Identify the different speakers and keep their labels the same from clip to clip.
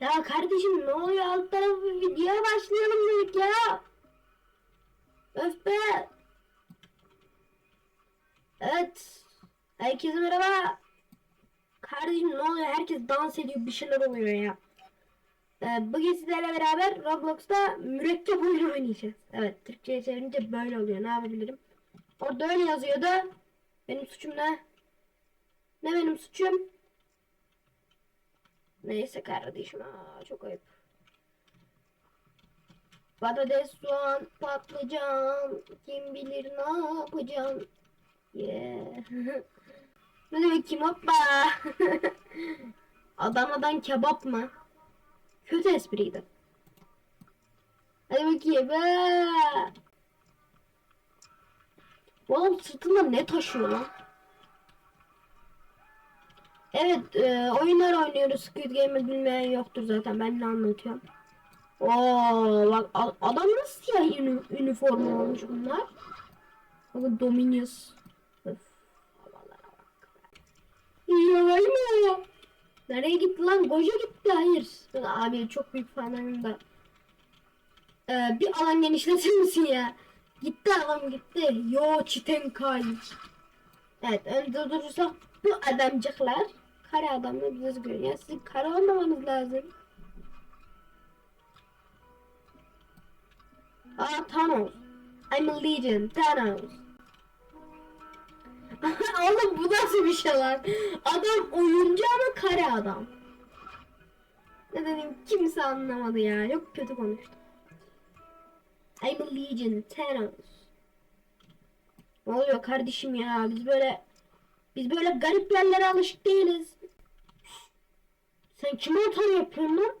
Speaker 1: Ya kardeşim ne oluyor alt tarafı videoya başlayalım dedik ya. Öf be. Evet. Herkese merhaba. Kardeşim ne oluyor? Herkes dans ediyor. Bir şeyler oluyor ya. Ee, bugün sizlerle beraber Roblox'ta mürekkep oyunu oynayacağız. Evet. Türkçe'ye çevirince böyle oluyor. Ne yapabilirim? Orada öyle yazıyordu. Benim suçum ne? Ne benim suçum? Neyse kardeşim. Aa, çok ayıp. Patates, soğan, patlıcan. Kim bilir ne yapacağım. Yeah. ne demek kim hoppa. Adana'dan kebap mı? Kötü espriydi. Hadi bakayım. Adam sırtında ne taşıyor lan? Evet, e, oyunlar oynuyoruz. Squid Game'i bilmeyen yoktur zaten. Ben ne anlatıyorum. Oo, bak adam nasıl siyah ünü- üniforma olmuş bunlar? Bakın Dominius. Öf? Nereye gitti lan? Goja gitti. Hayır. Abi çok büyük fanlarım da. Ee, bir alan genişletir misin ya? Gitti adam gitti. Yo Çitenkay. Evet önde durursak bu adamcıklar kare adamla görüyor. Yani sizin kare olmamanız lazım. Aa Thanos. I'm a legend. Thanos. Oğlum bu nasıl bir şey lan? Adam oyuncu ama kare adam. Ne dedim kimse anlamadı ya. Çok kötü konuştu. I'm a legend. Thanos. Ne oluyor kardeşim ya? Biz böyle biz böyle garip yerlere alışık değiliz. Sen kime atar yapıyorsun lan?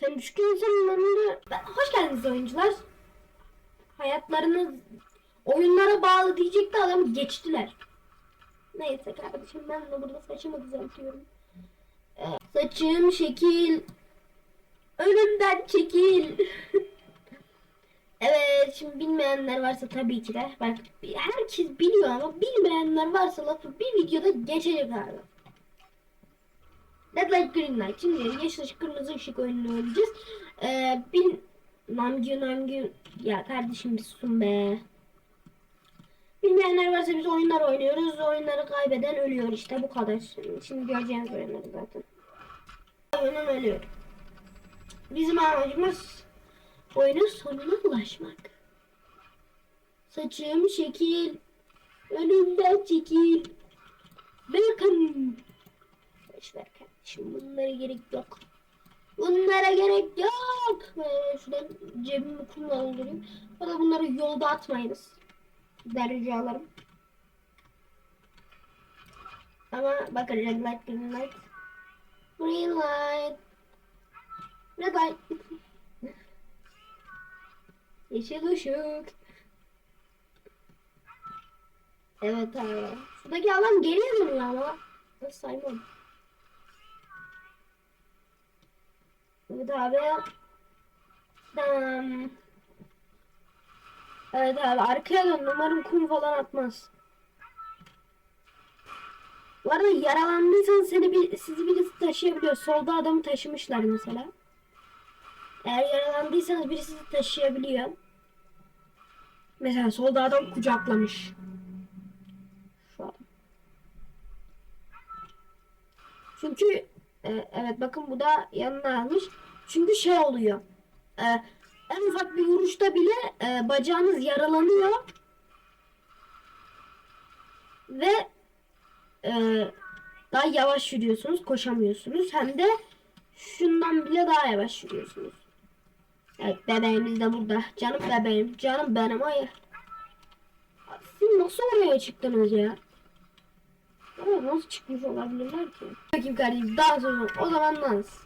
Speaker 1: Sen düşkün insanın önünde... Hoş geldiniz oyuncular. Hayatlarınız oyunlara bağlı diyecekti adam geçtiler. Neyse kardeşim ben de burada saçımı düzeltiyorum. Ee, saçım şekil. Önümden çekil. evet şimdi bilmeyenler varsa tabii ki de. Bak herkes biliyor ama bilmeyenler varsa lafı bir videoda geçecek abi. Red Light Green Light. Şimdi yeşil ışık kırmızı ışık oyununu oynayacağız. Ee, bin Namgyu Namgyu ya kardeşim bir susun be. Bilmeyenler varsa biz oyunlar oynuyoruz. Oyunları kaybeden ölüyor işte bu kadar. Şimdi göreceğiniz oyunları zaten. Oyunun ölüyor. Bizim amacımız oyunun sonuna ulaşmak. Saçım şekil. Önümden çekil. Bakın. Boş ver kardeşim bunlara gerek yok. Bunlara gerek yok. Böyle şuradan cebimi kumla doldurayım. Da bunları yolda atmayınız. Rica alırım. Ama bakın red light, green light. Green light. Red light. Yeşil ışık. Evet abi. Şuradaki adam geriye dönüyor ama. Nasıl saymam. Evet abi. Tamam. Evet abi arkaya dön. Umarım kum falan atmaz. Bu arada yaralandıysan seni bir, sizi birisi taşıyabiliyor. Solda adamı taşımışlar mesela. Eğer yaralandıysanız birisi sizi taşıyabiliyor. Mesela solda adam kucaklamış. Şu an. Çünkü e, evet bakın bu da yanına almış. Çünkü şey oluyor. E, en ufak bir vuruşta bile e, bacağınız yaralanıyor. Ve e, daha yavaş yürüyorsunuz, koşamıyorsunuz. Hem de şundan bile daha yavaş yürüyorsunuz. Bebeğimiz de burada. Canım bebeğim, canım benim ay. Siz nasıl oraya çıktınız ya? Ama nasıl çıkmış olabilirler ki? Bakayım kardeşim dans o. O zaman dans.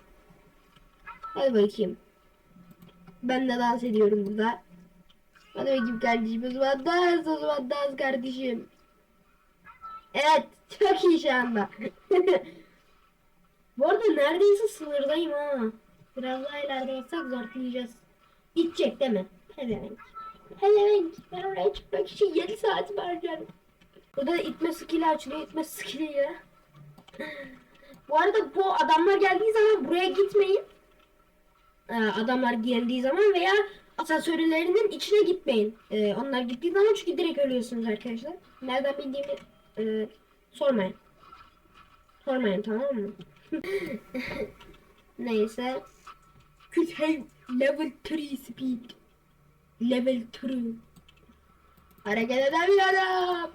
Speaker 1: Hadi bakayım. Ben de dans ediyorum burada. Hadi bakayım kardeşim. O zaman dans o zaman dans kardeşim. Evet. Çok iyi şu anda. Bu arada neredeyse sınırdayım ha. Biraz daha ileride olsak zorlayacağız. Gidecek değil mi? Pezevenk. Pezevenk. Ben oraya çıkmak için 7 saat harcarım. Burada da itme skill'i açılıyor. İtme skill'i ya. Bu arada bu adamlar geldiği zaman buraya gitmeyin. Ee, adamlar geldiği zaman veya asansörlerinin içine gitmeyin. Ee, onlar gittiği zaman çünkü direkt ölüyorsunuz arkadaşlar. Nereden bildiğimi e, sormayın. Sormayın tamam mı? Neyse. Have level 3 speed. Level 3. Hareket edemiyorum.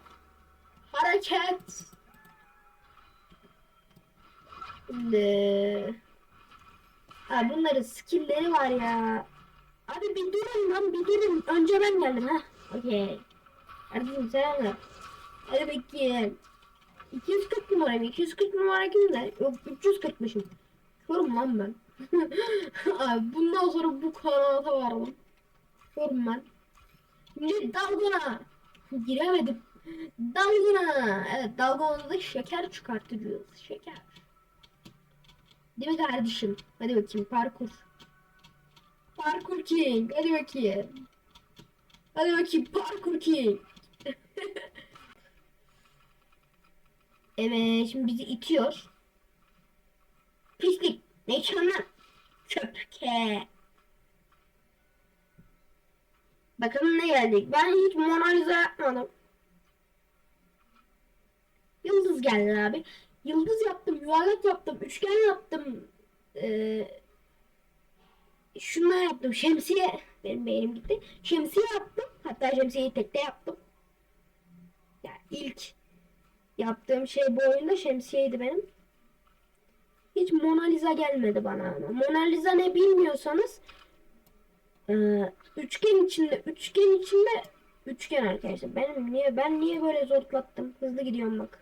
Speaker 1: Hareket. Şimdi. Ha bunların skill'leri var ya. Abi bir durun lan bir durun. Önce ben geldim ha. Okey. Kardeşim selamlar. Hadi bakayım. 240 numara mı? 240 numara kimde? Yok 340'mışım. Yorum lan ben. Abi bundan sonra bu kanata vardım. Yorum ben. Şimdi dalgona. Giremedim. Dalgona. Evet dalgonada şeker çıkartacağız. Şeker. Değil mi kardeşim? Hadi bakayım parkur. Parkur King. Hadi bakayım. Hadi bakayım parkur King. evet şimdi bizi itiyor. Pislik. Ne lan? Köpke. Bakalım ne geldik. Ben hiç Mona Lisa yapmadım. Yıldız geldi abi. Yıldız yaptım, yuvarlak yaptım, üçgen yaptım. Ee, şunlar yaptım. Şemsiye. Benim beynim gitti. Şemsiye yaptım. Hatta şemsiyeyi tekte yaptım. Ya ilk yaptığım şey bu oyunda şemsiyeydi benim. Hiç Mona Lisa gelmedi bana ama. Mona Lisa ne bilmiyorsanız ee, üçgen içinde üçgen içinde üçgen arkadaşlar. Benim niye ben niye böyle zorlattım? Hızlı gidiyorum bak.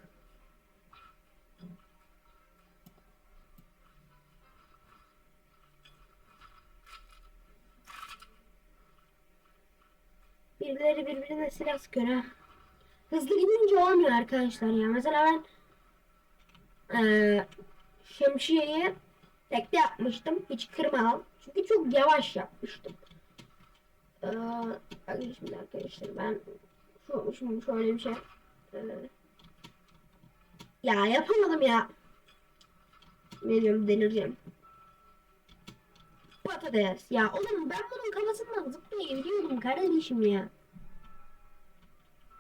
Speaker 1: Birileri birbirine silah sıkıyor ha. Hızlı gidince olmuyor arkadaşlar ya. Mesela ben eee şemsiyeyi tekte yapmıştım. Hiç kırmadan. Çünkü çok yavaş yapmıştım. Bakın şimdi arkadaşlar ben şu, şimdi şöyle bir şey eee, ya yapamadım ya. Ne diyorum delireceğim. Patates. Ya oğlum ben bunun kafasından zıplayabiliyordum kardeşim ya.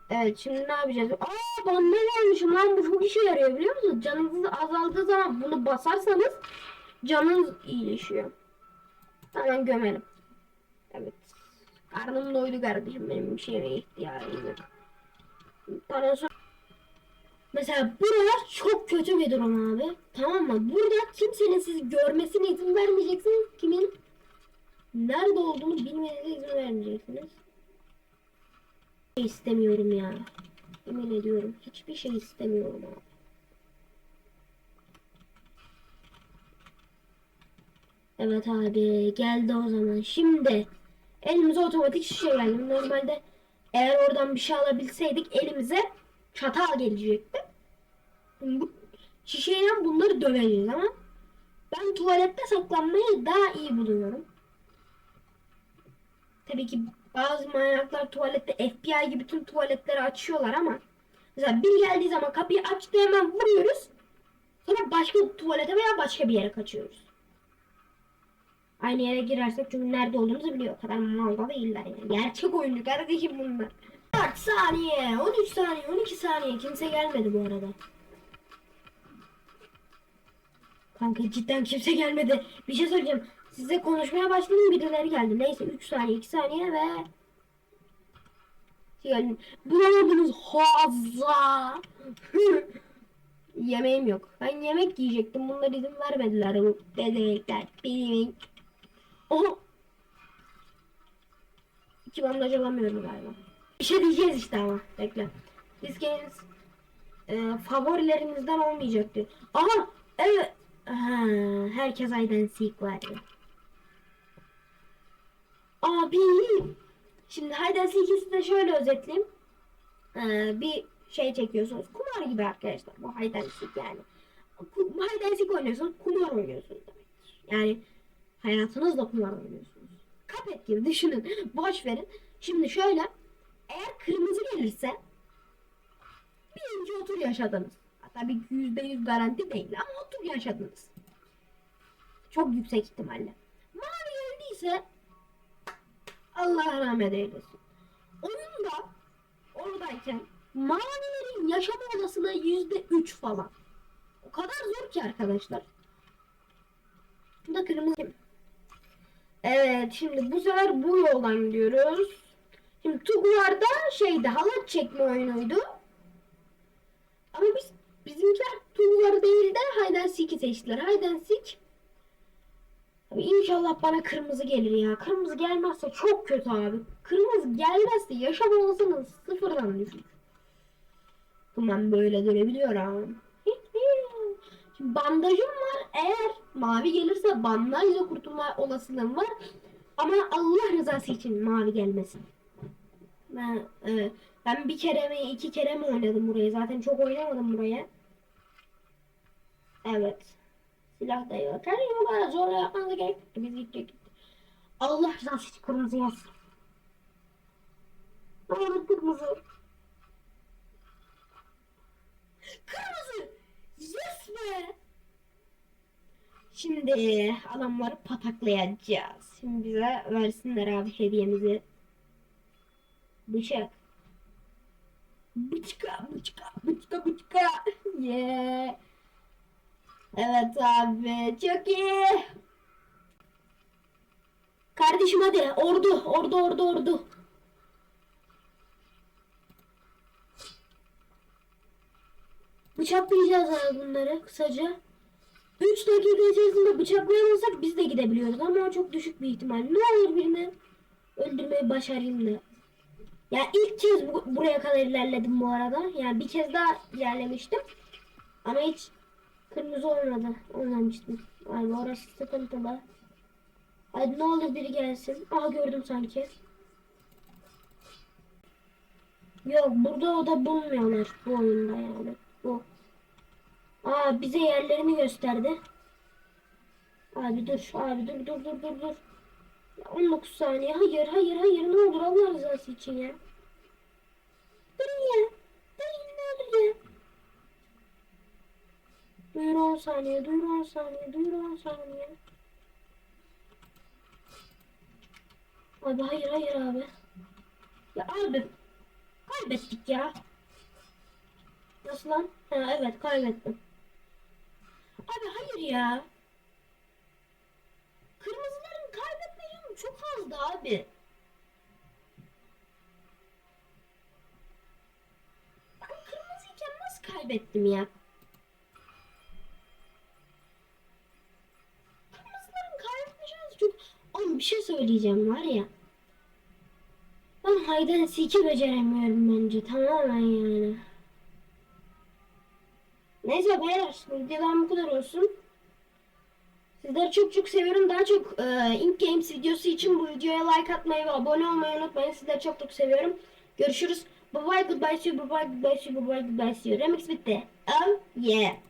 Speaker 1: Evet şimdi ne yapacağız? Aa ne gelmişim lan bu çok işe yarıyor biliyor musunuz? Canınız azaldığı zaman bunu basarsanız canınız iyileşiyor. Hemen gömelim. Evet. Karnım doydu kardeşim benim bir şeye ihtiyacım yok. Sonra Mesela buralar çok kötü bir durum abi. Tamam mı? Burada kimsenin sizi görmesine izin vermeyeceksiniz. Kimin nerede olduğunu bilmenize izin vermeyeceksiniz. Şey istemiyorum ya. Yemin ediyorum. Hiçbir şey istemiyorum abi. Evet abi geldi o zaman. Şimdi elimize otomatik şişe geldi. Normalde eğer oradan bir şey alabilseydik elimize çatal gelecekti. Bu şişeyle bunları döveceğiz ama ben tuvalette saklanmayı daha iyi buluyorum. Tabii ki bazı manyaklar tuvalette FBI gibi tüm tuvaletleri açıyorlar ama mesela biri geldiği zaman kapıyı açtı hemen vuruyoruz. Sonra başka tuvalete veya başka bir yere kaçıyoruz. Aynı yere girersek çünkü nerede olduğumuzu biliyor. O kadar mal da değiller yani. Gerçek oyuncu kardeşim bunlar. 4 saniye, 13 saniye, 12 saniye. Kimse gelmedi bu arada. Kanka cidden kimse gelmedi. Bir şey söyleyeceğim. Size konuşmaya başladım birileri geldi. Neyse 3 saniye, 2 saniye ve... Yani bulamadınız hazza. Yemeğim yok. Ben yemek yiyecektim. Bunlar izin vermediler. Bu dedekler. Benim. Oha. İki bandaj alamıyorum galiba. Bir şey diyeceğiz işte ama. Bekle. Diskeniz e, favorilerinizden olmayacak diyor. Aha evet. Ha, herkes aydan seek var ya. Abi. Şimdi hide and seek'i size şöyle özetleyeyim. Ee, bir şey çekiyorsunuz. Kumar gibi arkadaşlar. Bu seek yani. Seek oynuyorsunuz. Kumar oynuyorsunuz demektir. Yani hayatınızla kumar oynuyorsunuz. Kapet gibi düşünün. Boş verin. Şimdi şöyle. Eğer kırmızı gelirse birinci otur yaşadınız. Tabii ki %100 garanti değil ama o tur yaşadınız. Çok yüksek ihtimalle. Mavi geldiyse Allah rahmet eylesin. Oyunda oradayken mavilerin yaşama olasılığı %3 falan. O kadar zor ki arkadaşlar. Bu da kırmızı. Evet şimdi bu sefer bu yoldan gidiyoruz. Şimdi Tuglar'da şeydi halat çekme oyunuydu. Ama biz bizimkiler Tuglar değil de and Seek'i seçtiler. And Seek. Abi inşallah bana kırmızı gelir ya. Kırmızı gelmezse çok kötü abi. Kırmızı gelmezse yaşam olasılığın sıfırdan düşük. Ben böyle dönebiliyorum. Şimdi bandajım var. Eğer mavi gelirse bandajla kurtulma olasılığım var. Ama Allah rızası için mavi gelmesin. Ben, e, ben bir kere mi iki kere mi oynadım burayı? Zaten çok oynamadım buraya. Evet. Silah da yok. Her bu kadar zorla yapmanıza gerek yok. Biz gidecek. Allah rızası için kırmızı yazsın. Olur kırmızı. Kırmızı. Yes be. Şimdi adamları pataklayacağız. Şimdi bize versinler abi hediyemizi. Bıçak. Bıçka, bıçka, bıçka, bıçka. Yeah. Evet abi, çok iyi. Kardeşim hadi, ordu, ordu, ordu, ordu. Bıçaklayacağız abi bunları kısaca. 3 dakika içerisinde bıçaklayamazsak biz de gidebiliyoruz ama çok düşük bir ihtimal. Ne olur birini öldürmeyi başarayım da. Ya ilk kez bu- buraya kadar ilerledim bu arada. Yani bir kez daha ilerlemiştim. Ama hiç kırmızı olmadı. Olmamıştım. Abi orası sıkıntılı. Hadi ne olur biri gelsin. Aha gördüm sanki. Yok burada o da bulmuyorlar bu oyunda yani. Bu. Aa bize yerlerini gösterdi. Abi dur, abi dur, dur, dur, dur, dur. 19 saniye. Hayır, hayır, hayır. Ne olur Allah rızası için ya. Durun ne olur ya. Duyur 10 saniye, duyur 10 saniye, duyur 10 saniye. Abi hayır, hayır abi. Ya abi. Kaybettik ya. Nasıl lan? Ha, evet kaybettim. Abi hayır ya. Kırmızıların kaybetme yolu çok azdı abi. Ben kırmızıyken nasıl kaybettim ya? Kırmızıların kaybetme şansı çok... Oğlum bir şey söyleyeceğim var ya. Ben Hayden Seek'i beceremiyorum bence tamamen yani. Neyse beyler videodan bu kadar olsun. Sizleri çok çok seviyorum. Daha çok e, Ink Games videosu için bu videoya like atmayı ve abone olmayı unutmayın. Sizleri çok çok seviyorum. Görüşürüz. Bye bye goodbye see you. Bye bye goodbye see you. Bye bye goodbye see you. Remix bitti. Oh yeah.